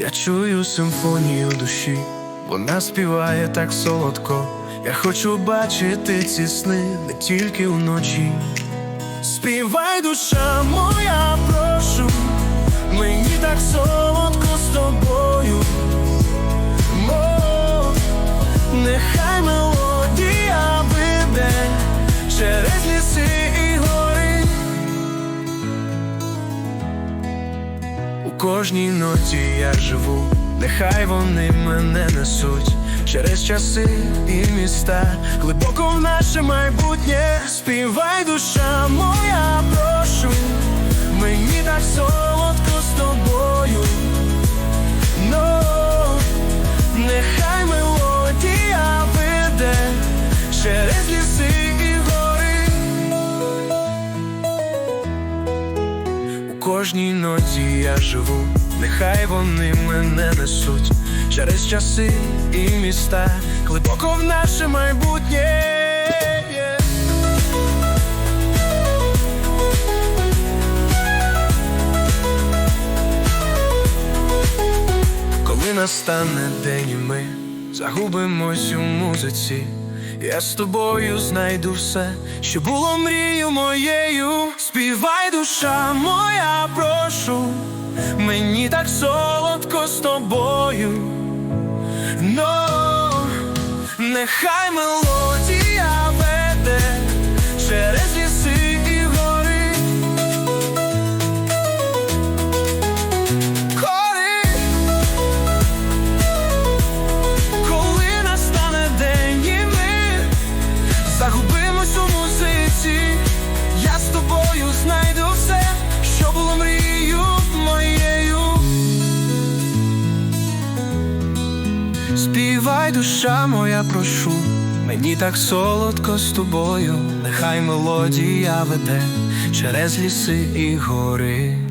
Я чую симфонію душі, вона співає так солодко. Я хочу бачити ці сни не тільки вночі. Співай, душа моя, прошу, мені так солодко з тобою. Мо, нехай мелодія веде через ліси кожній ноті я живу, нехай вони мене несуть через часи і міста, глибоко в наше майбутнє. Співай, душа моя, прошу, мені так солодко з тобою. Но нехай мелодія веде через ліси кожній ноті я живу, нехай вони мене несуть через часи і міста, глибоко в наше майбутнє. Коли настане день і ми загубимось у музиці, я з тобою знайду все, що було мрією моєю. Співай, душа моя, прошу, мені так солодко з тобою. Но нехай мелодія знайду все, що було мрією моєю. Співай, душа моя, прошу, мені так солодко з тобою, нехай мелодія веде через ліси і гори.